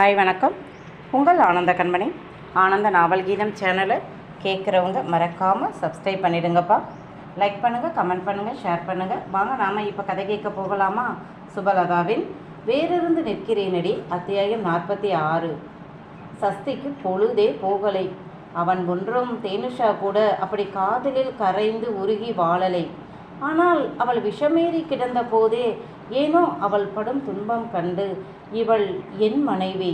Hi வணக்கம். உங்கள் ஆனந்த கண்மணி. ஆனந்த நாவல் கீதம் சேனலை கேட்குறவங்க மறக்காமல் சப்ஸ்கிரைப் பண்ணிடுங்கப்பா. லைக் பண்ணுங்கள் கமெண்ட் பண்ணுங்கள் ஷேர் பண்ணுங்கள் வாங்க நாம் இப்போ கதை கேட்க போகலாமா? சுபலதாவின் வேறிருந்து நிற்கிறேனடி அத்தியாயம் நாற்பத்தி ஆறு. சஸ்திக்கு பொழுதே போகலை. அவன் ஒன்றும் தேனுஷா கூட அப்படி காதலில் கரைந்து உருகி வாழலை. ஆனால் அவள் விஷமேறி கிடந்த போதே ஏனோ அவள் படும் துன்பம் கண்டு இவள் என் மனைவி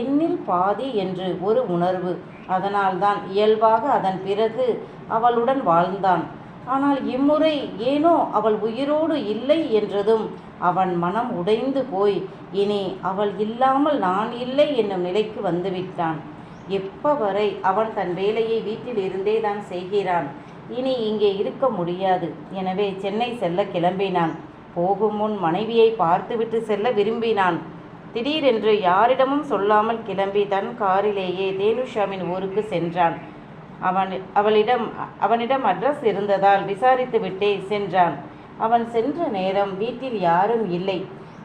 என்னில் பாதி என்று ஒரு உணர்வு. அதனால்தான் இயல்பாக அதன் பிறகு அவளுடன் வாழ்ந்தான். ஆனால் இம்முறை ஏனோ அவள் உயிரோடு இல்லை என்றதும் அவன் மனம் உடைந்து போய் இனி அவள் இல்லாமல் நான் இல்லை என்னும் நிலைக்கு வந்துவிட்டான். எப்ப வரை அவன் தன் வேலையை வீட்டில் இருந்தே தான் செய்கிறான். இனி இங்கே இருக்க முடியாது. எனவே சென்னை செல்ல கிளம்பினான். போகும் முன் மனைவியை பார்த்துவிட்டு செல்ல விரும்பினான். திடீரென்று யாரிடமும் சொல்லாமல் கிளம்பி தன் காரிலேயே தேனுஷாவின் ஊருக்கு சென்றான். அவன் அவளிடம் அவனிடம் அட்ரஸ் இருந்ததால் விசாரித்து விட்டே சென்றான். அவன் சென்ற நேரம் வீட்டில் யாரும் இல்லை.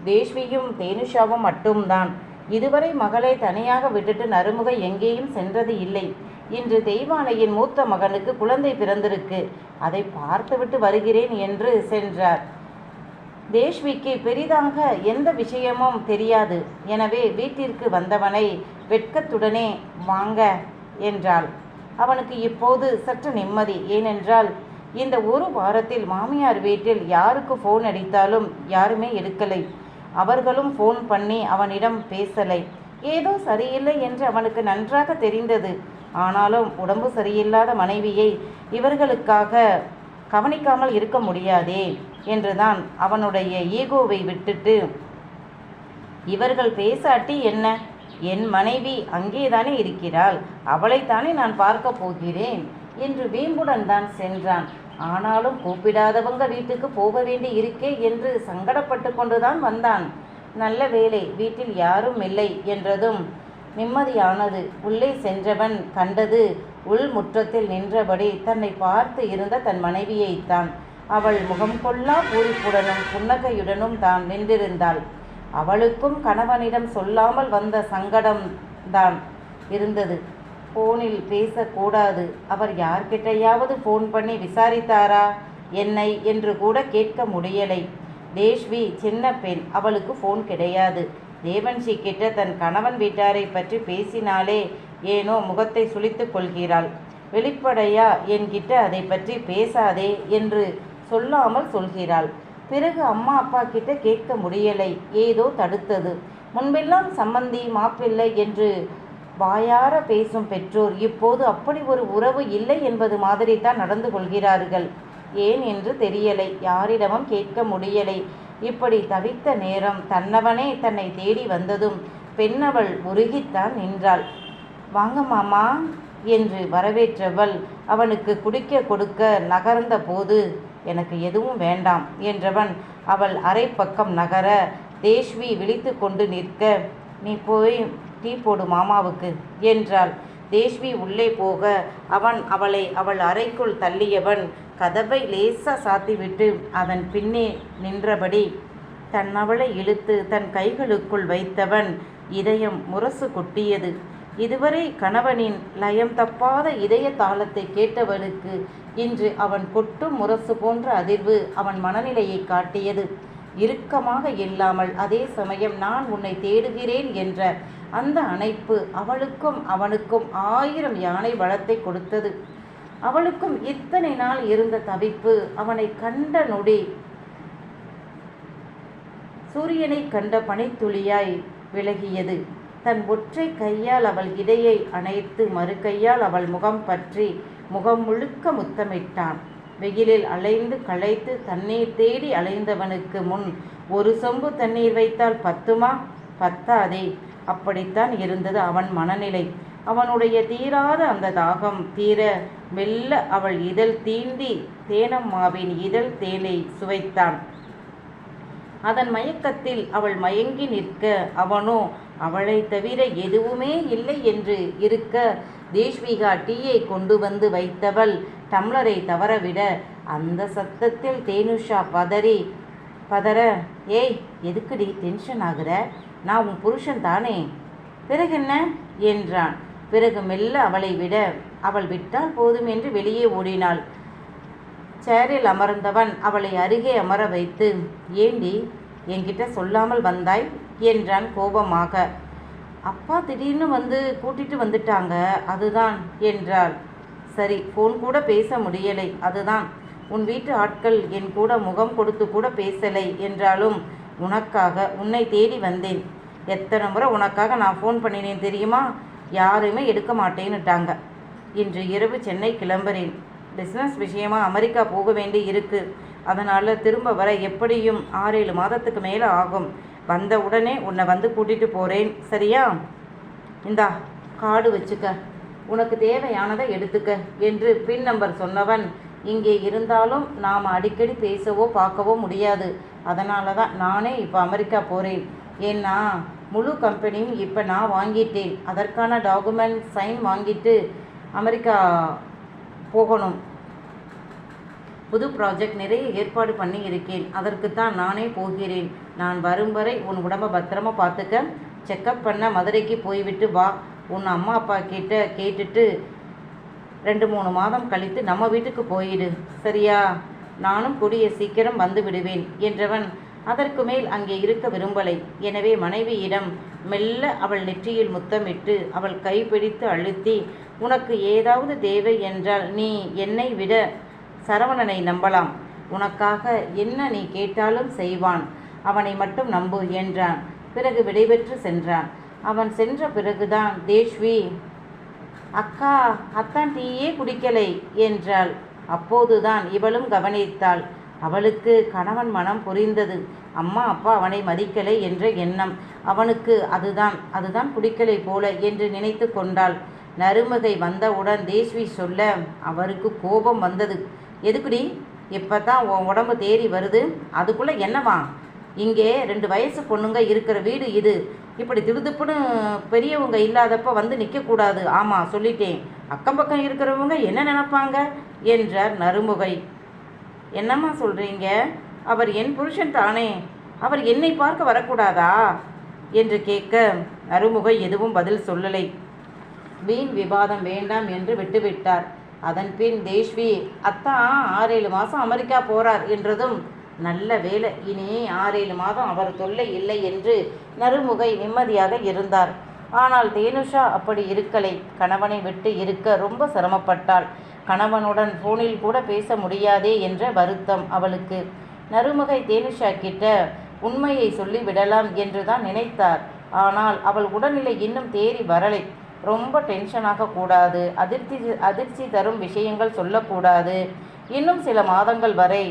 தேஷ்வியும் தேனுஷாவும் மட்டும்தான். இதுவரை மகளை தனியாக விட்டுட்டு நறுமுக எங்கேயும் சென்றது இல்லை. இன்று தெய்வானையின் மூத்த மகனுக்கு குழந்தை பிறந்திருக்கு. அதை பார்த்துவிட்டு வருகிறேன் என்று சென்றார். தேஷ்விக்கு பெரிதாக எந்த விஷயமும் தெரியாது. எனவே வீட்டிற்கு வந்தவனை வெட்கத்துடனே வாங்க என்றாள். அவனுக்கு இப்போது சற்று நிம்மதி. ஏனென்றால் இந்த ஒரு வாரத்தில் மாமியார் வீட்டில் யாருக்கு ஃபோன் அடித்தாலும் யாருமே எடுக்கலை. அவர்களும் ஃபோன் பண்ணி அவனிடம் பேசலை. ஏதோ சரியில்லை என்று அவனுக்கு நன்றாக தெரிந்தது. ஆனாலும் உடம்பு சரியில்லாத மனைவியை இவர்களுக்காக கவனிக்காமல் இருக்க முடியாதே என்றுதான் அவனுடைய ஈகோவை விட்டுட்டு இவர்கள் பேசாட்டி என்ன? என் மனைவி அங்கேதானே இருக்கிறாள் அவளைத்தானே நான் பார்க்க போகிறேன் என்று வீம்புடன் தான் சென்றான். ஆனாலும் கூப்பிடாதவங்க வீட்டுக்கு போக வேண்டி இருக்கே என்று சங்கடப்பட்டு கொண்டுதான் வந்தான். நல்ல வேலை வீட்டில் யாரும் இல்லை என்றதும் நிம்மதியானது. உள்ளே சென்றவன் கண்டது உள் முற்றத்தில் நின்றபடி தன்னை பார்த்து இருந்த தன் மனைவியைத்தான் அவள் முகம் கொள்ளா பூரிப்புடனும் புன்னகையுடனும் தான் நின்றிருந்தாள். அவளுக்கும் கணவனிடம் சொல்லாமல் வந்த சங்கடம் தான் இருந்தது. ஃபோனில் பேசக்கூடாது. அவர் யார்கிட்டையாவது ஃபோன் பண்ணி விசாரித்தாரா? என்னை என்று கூட கேட்க முடியலை. தேஷ்வி சின்ன பெண் அவளுக்கு ஃபோன் கிடையாது. தேவன்ஷி கிட்ட தன் கணவன் வீட்டாரை பற்றி பேசினாலே ஏனோ முகத்தை சுளித்து கொள்கிறாள். வெளிப்படையா என்கிட்ட அதை பற்றி பேசாதே என்று சொல்லாமல் சொல்கிறாள். பிறகு அம்மா அப்பா கிட்ட கேட்க முடியலை. ஏதோ தடுத்தது. முன்பெல்லாம் சம்மந்தி மாப்பிள்ளை என்று வாயார பேசும் பெற்றோர் இப்போது அப்படி ஒரு உறவு இல்லை என்பது மாதிரி தான் நடந்து கொள்கிறார்கள். ஏன் என்று தெரியலை. யாரிடமும் கேட்க முடியலை. இப்படி தவித்த நேரம் தன்னவனே தன்னை தேடி வந்ததும் பெண்ணவள் உருகித்தான் நின்றாள். வாங்க மாமா என்று வரவேற்றவள் அவனுக்கு குடிக்க கொடுக்க நகர்ந்த போது எனக்கு எதுவும் வேண்டாம் என்றவன் அவள் அரை பக்கம் நகர தேஷ்வி விழித்து கொண்டு நிற்க நீ போய் டீ போடு மாமாவுக்கு என்றாள். தேஷ்வி உள்ளே போக அவன் அவளை அவள் அறைக்குள் தள்ளியவன் கதவை லேசாக சாத்திவிட்டு அதன் பின்னே நின்றபடி தன் அவளை இழுத்து தன் கைகளுக்குள் வைத்தவன் இதயம் முரசு கொட்டியது. இதுவரை கணவனின் லயம் தப்பாத இதய தாளத்தை கேட்டவளுக்கு இன்று அவன் கொட்டும் முரசு போன்ற அதிர்வு அவன் மனநிலையை காட்டியது. இறுக்கமாக இல்லாமல் அதே சமயம் நான் உன்னை தேடுகிறேன் என்ற அந்த அணைப்பு அவளுக்கும் அவனுக்கும் ஆயிரம் யானை வளத்தை கொடுத்தது. அவளுக்கும் இத்தனை நாள் இருந்த தவிப்பு அவனை கண்ட நொடி. சூரியனை கண்ட பனித்துளியாய் விலகியது. தன் ஒற்றை கையால் அவள் இடையை அணைத்து மறு கையால் அவள் முகம் பற்றி முகம் முழுக்க முத்தமிட்டான். வெயிலில் அலைந்து களைத்து தண்ணீர் தேடி அலைந்தவனுக்கு முன் ஒரு சொம்பு தண்ணீர் வைத்தால் பத்துமா? பத்தாதே. அப்படித்தான் இருந்தது அவன் மனநிலை. அவனுடைய தீராத அந்த தாகம் தீர மெல்ல அவள் இதழ் தீண்டி தேனம்மாவின் இதழ் தேனை சுவைத்தான். அதன் மயக்கத்தில் அவள் மயங்கி நிற்க அவனோ அவளை தவிர எதுவுமே இல்லை என்று இருக்க தேஷ்விகா டீயை கொண்டு வந்து வைத்தவள் டம்ளரை தவறவிட அந்த சத்தத்தில் தேனுஷா பதறி பதற ஏய் எதுக்குடி டென்ஷன் ஆகுற? நான் உன் புருஷன் தானே? பிறகு என்ன என்றான். பிறகு மெல்ல அவளை விட அவள் விட்டால் போதும் என்று வெளியே ஓடினாள். சேரில் அமர்ந்தவன் அவளை அருகே அமர வைத்து ஏண்டி என்கிட்ட சொல்லாமல் வந்தாய்? என்றான் கோபமாக. அப்பா திடீர்னு வந்து கூட்டிட்டு வந்துட்டாங்க அதுதான் என்றாள். சரி ஃபோன் கூட பேச முடியலை அதுதான். உன் வீட்டு ஆட்கள் என் கூட முகம் கொடுத்து கூட பேசலை என்றாலும் உனக்காக உன்னை தேடி வந்தேன். எத்தனை முறை உனக்காக நான் ஃபோன் பண்ணினேன் தெரியுமா? யாருமே எடுக்க மாட்டேன்னுட்டாங்க. இன்று இரவு சென்னை கிளம்புறேன். பிஸ்னஸ் விஷயமா அமெரிக்கா போக வேண்டி இருக்கு. அதனால் திரும்ப வர எப்படியும் ஆறேழு மாதத்துக்கு மேலே ஆகும். வந்த உடனே உன்னை வந்து கூட்டிகிட்டு போகிறேன் சரியா? இந்தா கார்டு வச்சுக்க. உனக்கு தேவையானதை எடுத்துக்க என்று பின் நம்பர் சொன்னவன். இங்கே இருந்தாலும் நாம் அடிக்கடி பேசவோ பார்க்கவோ முடியாது. அதனால தான் நானே இப்போ அமெரிக்கா போகிறேன் ஏன்னா முழு கம்பெனியும் இப்போ நான் வாங்கிட்டேன். அதற்கான டாக்குமெண்ட் சைன் வாங்கிட்டு அமெரிக்கா போகணும். புது ப்ராஜெக்ட் நிறைய ஏற்பாடு பண்ணி இருக்கேன். அதற்குத்தான் நானே போகிறேன். நான் வரும் வரை உன் உடம்ப பத்திரமா பார்த்துக்க. செக்கப் பண்ண மதுரைக்கு போய்விட்டு வா. உன் அம்மா அப்பா கிட்ட கேட்டுட்டு ரெண்டு மூணு மாதம் கழித்து நம்ம வீட்டுக்கு போயிடு. சரியா? நானும் கூடிய சீக்கிரம் வந்து விடுவேன் என்றவன் அதற்கு மேல் அங்கே இருக்க விரும்பலை. எனவே மனைவியிடம் மெல்ல அவள் நெற்றியில் முத்தமிட்டு அவள் கைப்பிடித்து அழுத்தி உனக்கு ஏதாவது தேவை என்றால் நீ என்னை விட சரவணனை நம்பலாம். உனக்காக என்ன நீ கேட்டாலும் செய்வான். அவனை மட்டும் நம்பு என்றான். பிறகு விடைபெற்று சென்றான். அவன் சென்ற பிறகுதான் தேஷ்வி அக்கா அத்தான் டீயே குடிக்கலை என்றாள். அப்போதுதான் இவளும் கவனித்தாள். அவளுக்கு கணவன் மனம் புரிந்தது. அம்மா அப்பா அவனை மதிக்கலை என்ற எண்ணம். அவனுக்கு அதுதான் அதுதான் பிடிக்கலை போல என்று நினைத்து கொண்டாள். நறுமுகை வந்தவுடன் தேஸ்வி சொல்ல அவருக்கு கோபம் வந்தது. எதுக்குடி? இப்போ தான் உன் உடம்பு தேறி வருது. அதுக்குள்ளே என்னவா? இங்கே ரெண்டு வயசு பொண்ணுங்க இருக்கிற வீடு இது. இப்படி திடுதுப்புன்னு பெரியவங்க இல்லாதப்ப வந்து நிற்கக்கூடாது ஆமாம் சொல்லிட்டேன். அக்கம் பக்கம் இருக்கிறவங்க என்ன நினப்பாங்க? என்றார் நறுமுகை. என்னம்மா சொல்கிறீங்க அவர் என் புருஷன் தானே. அவர் என்னை பார்க்க வரக்கூடாதா? என்று கேட்க நறுமுகை எதுவும் பதில் சொல்லலை. வீண் விவாதம் வேண்டாம் என்று விட்டுவிட்டார். அதன் பின் தேஷ்வி அத்தான் ஆறேழு மாதம் அமெரிக்கா போகிறார் என்றதும் நல்ல வேலை இனி ஆறேழு மாதம் அவர் தொல்லை இல்லை என்று நறுமுகை நிம்மதியாக இருந்தார். ஆனால் தேனுஷா அப்படி இருக்கலை. கணவனை விட்டு இருக்க ரொம்ப சிரமப்பட்டாள். கணவனுடன் ஃபோனில் கூட பேச முடியாதே என்ற வருத்தம் அவளுக்கு. நறுமுகை தேனுஷா கிட்ட உண்மையை சொல்லி விடலாம் என்று தான் நினைத்தார். ஆனால் அவள் உடல்நிலை இன்னும் தேறி வரலை. ரொம்ப டென்ஷனாக கூடாது. அதிர்ச்சி அதிர்ச்சி தரும் விஷயங்கள் சொல்லக்கூடாது. இன்னும் சில மாதங்கள் வரை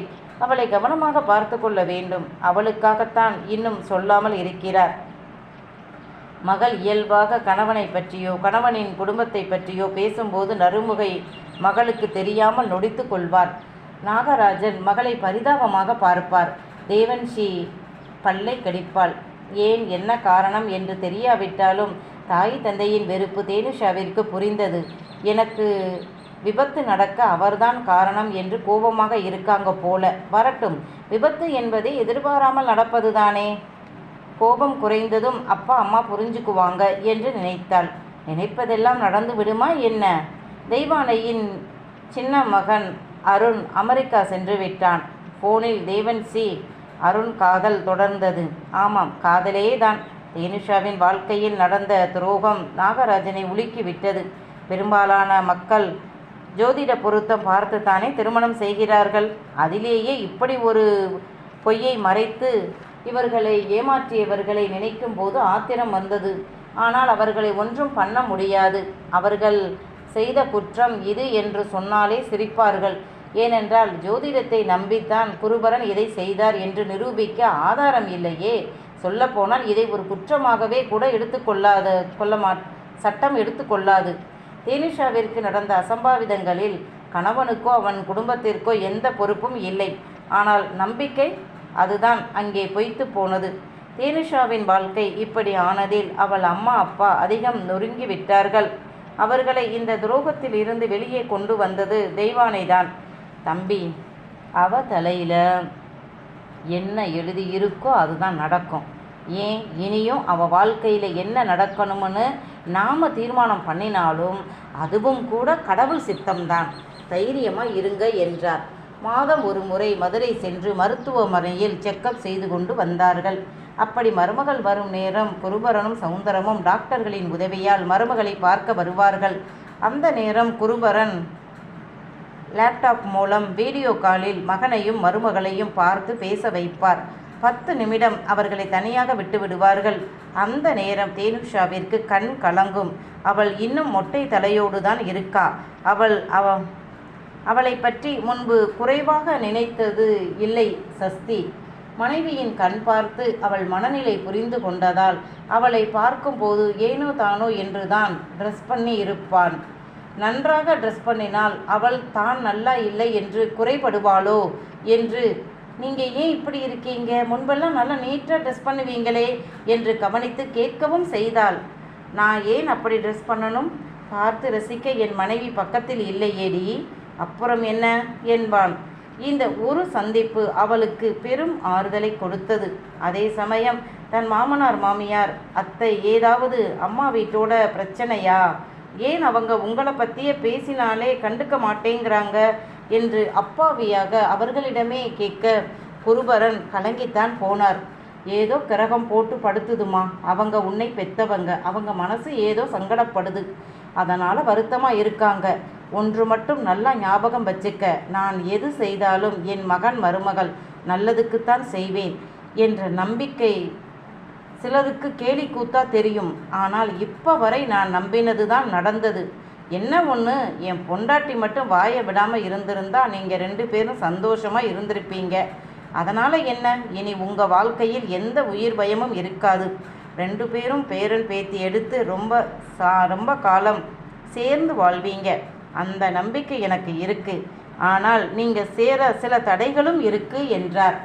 அவளை கவனமாக பார்த்து கொள்ள வேண்டும். அவளுக்காகத்தான் இன்னும் சொல்லாமல் இருக்கிறார். மகள் இயல்பாக கணவனை பற்றியோ கணவனின் குடும்பத்தை பற்றியோ பேசும்போது நறுமுகை மகளுக்கு தெரியாமல் நொடித்து கொள்வார். நாகராஜன் மகளை பரிதாபமாக பார்ப்பார். தேவன்ஷி பல்லை கடிப்பாள். ஏன் என்ன காரணம் என்று தெரியாவிட்டாலும் தாய் தந்தையின் வெறுப்பு தேனுஷாவிற்கு புரிந்தது. எனக்கு விபத்து நடக்க அவர்தான் காரணம் என்று கோபமாக இருக்காங்க போல. வரட்டும் விபத்து என்பதே எதிர்பாராமல் நடப்பதுதானே? கோபம் குறைந்ததும் அப்பா அம்மா புரிஞ்சுக்குவாங்க என்று நினைத்தாள். நினைப்பதெல்லாம் நடந்து விடுமா என்ன? தெய்வானையின் சின்ன மகன் அருண் அமெரிக்கா சென்று விட்டான். போனில் தேவன் சி. அருண் காதல் தொடர்ந்தது. ஆமாம் காதலே தான் தேனுஷாவின் வாழ்க்கையில் நடந்த துரோகம் நாகராஜனை உலுக்கி விட்டது. பெரும்பாலான மக்கள் ஜோதிட பொருத்தம் பார்த்துத்தானே திருமணம் செய்கிறார்கள்? அதிலேயே இப்படி ஒரு பொய்யை மறைத்து இவர்களை ஏமாற்றியவர்களை நினைக்கும் போது ஆத்திரம் வந்தது. ஆனால் அவர்களை ஒன்றும் பண்ண முடியாது. அவர்கள் செய்த குற்றம் இது என்று சொன்னாலே சிரிப்பார்கள். ஏனென்றால் ஜோதிடத்தை நம்பித்தான் குருபரன் இதை செய்தார் என்று நிரூபிக்க ஆதாரம் இல்லையே. சொல்லப்போனால் இதை ஒரு குற்றமாகவே கூட எடுத்துக்கொள்ளாத கொள்ள மா சட்டம் எடுத்துக்கொள்ளாது தேனிஷாவிற்கு நடந்த அசம்பாவிதங்களில் கணவனுக்கோ அவன் குடும்பத்திற்கோ எந்த பொறுப்பும் இல்லை. ஆனால் நம்பிக்கை அதுதான் அங்கே பொய்த்து போனது. தேனுஷாவின் வாழ்க்கை இப்படி ஆனதில் அவள் அம்மா அப்பா அதிகம் நொறுங்கி விட்டார்கள். அவர்களை இந்த துரோகத்தில் இருந்து வெளியே கொண்டு வந்தது தெய்வானைதான். தம்பி அவ தலையில் என்ன எழுதி இருக்கோ அதுதான் நடக்கும். ஏன் இனியும் அவள் வாழ்க்கையில் என்ன நடக்கணும்னு நாம் தீர்மானம் பண்ணினாலும் அதுவும் கூட கடவுள் சித்தம்தான். தைரியமாக இருங்க என்றார். மாதம் ஒரு முறை மதுரை சென்று மருத்துவமனையில் செக்கப் செய்து கொண்டு வந்தார்கள். அப்படி மருமகள் வரும் நேரம் குருபரனும் சவுந்தரமும் டாக்டர்களின் உதவியால் மருமகளை பார்க்க வருவார்கள். அந்த நேரம் குருபரன் லேப்டாப் மூலம் வீடியோ காலில் மகனையும் மருமகளையும் பார்த்து பேச வைப்பார். பத்து நிமிடம் அவர்களை தனியாக விட்டு விடுவார்கள். அந்த நேரம் தேனுஷாவிற்கு கண் கலங்கும். அவள் இன்னும் மொட்டை தலையோடு தான் இருக்கா. அவள் அவ அவளை பற்றி முன்பு குறைவாக நினைத்தது இல்லை சஸ்தி. மனைவியின் கண் பார்த்து அவள் மனநிலை புரிந்து கொண்டதால் அவளை பார்க்கும்போது ஏனோ தானோ என்றுதான் ட்ரெஸ் பண்ணி இருப்பான். நன்றாக ட்ரெஸ் பண்ணினால் அவள் தான் நல்லா இல்லை என்று குறைபடுவாளோ என்று. நீங்கள் ஏன் இப்படி இருக்கீங்க? முன்பெல்லாம் நல்லா நீட்டாக ட்ரெஸ் பண்ணுவீங்களே என்று கவனித்து கேட்கவும் செய்தாள். நான் ஏன் அப்படி ட்ரெஸ் பண்ணணும்? பார்த்து ரசிக்க என் மனைவி பக்கத்தில் இல்லையேடி. அப்புறம் என்ன? என்பான். இந்த ஒரு சந்திப்பு அவளுக்கு பெரும் ஆறுதலை கொடுத்தது. அதே சமயம் தன் மாமனார் மாமியார் அத்தை ஏதாவது அம்மா வீட்டோட பிரச்சனையா? ஏன் அவங்க உங்களை பற்றியே பேசினாலே கண்டுக்க மாட்டேங்கிறாங்க? என்று அப்பாவியாக அவர்களிடமே கேட்க குருபரன் கலங்கித்தான் போனார். ஏதோ கிரகம் போட்டு படுத்துதுமா? அவங்க உன்னை பெத்தவங்க. அவங்க மனசு ஏதோ சங்கடப்படுது. அதனால் வருத்தமாக இருக்காங்க. ஒன்று மட்டும் நல்லா ஞாபகம் வச்சுக்க. நான் எது செய்தாலும் என் மகன் மருமகள் நல்லதுக்குத்தான் செய்வேன் என்ற நம்பிக்கை சிலருக்கு கேலி கூத்தா தெரியும். ஆனால் இப்போ வரை நான் நம்பினது தான் நடந்தது. என்ன ஒன்று என் பொண்டாட்டி மட்டும் வாயை விடாமல் இருந்திருந்தா நீங்கள் ரெண்டு பேரும் சந்தோஷமாக இருந்திருப்பீங்க. அதனால் என்ன? இனி உங்கள் வாழ்க்கையில் எந்த உயிர் பயமும் இருக்காது. ரெண்டு பேரும் பேரன் பேத்தி எடுத்து ரொம்ப சா ரொம்ப காலம் சேர்ந்து வாழ்வீங்க. அந்த நம்பிக்கை எனக்கு இருக்குது ஆனால் நீங்கள் சேர சில தடைகளும் இருக்குது என்றார்.